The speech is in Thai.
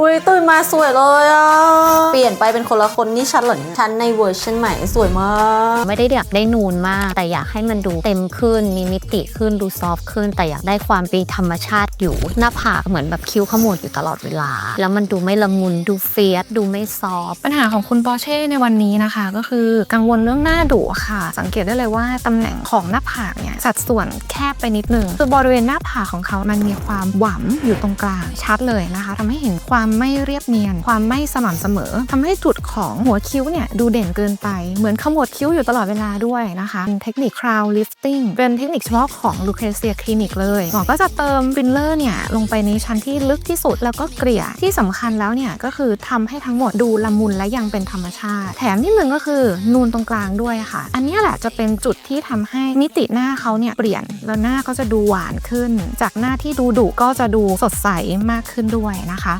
อุ้ยตื่นมาสวยเลยอะ ลี่ยนไปเป็นคนละคนนี่ฉันเหรอเนี่ยฉันในเวอร์ชันใหม่สวยมาก ไม่ได้อยากได้นูนมาก แต่อยากให้มันดูเต็มขึ้น มีมิติขึ้นดูซอฟต์ขึ้น แต่อยากได้ความเป็นธรรมชาติอยู่ หน้าผากเหมือนแบบคิ้วขมวดอยู่ตลอดเวลา แล้วมันดูไม่ละมุนดูเฟียสดูไม่ซอฟต์ปัญหาของคุณปอร์เช่ในวันนี้นะคะ ก็คือกังวลเรื่องหน้าดุค่ะ สังเกตได้เลยว่าตำแหน่งของหน้าผากเนี่ยสัดส่วนแคบไปนิดนึงคือบริเวณหน้าผากของเขามันมีความหวำอยู่ตรงกลางชัดเลยนะคะทำให้เห็นความไม่เรียบเนียน ความไม่สม่ำเสมอทำให้จุดของหัวคิ้วเนี่ยดูเด่นเกินไป เหมือนขมวดคิ้วอยู่ตลอดเวลาด้วยนะคะเป็นเทคนิค crown lifting เป็นเทคนิคเฉพาะของ Lucrezia Clinic เลยหมอก็จะเติมฟิลเลอร์เนี่ยลงไปในชั้นที่ลึกที่สุดแล้วก็เกลี่ยที่สำคัญแล้วเนี่ยก็คือทำให้ทั้งหมดดูละมุนและยังเป็นธรรมชาติ แถมที่หนึ่งก็คือนูนตรงกลางด้วยค่ะ อันนี้แหละจะเป็นจุดที่ทำให้มิติหน้าเขาเนี่ยเปลี่ยนแล้วหน้าเขาจะดูหวานขึ้น จากหน้าที่ดูดุก็จะดูสดใสมากขึ้นด้วยนะคะ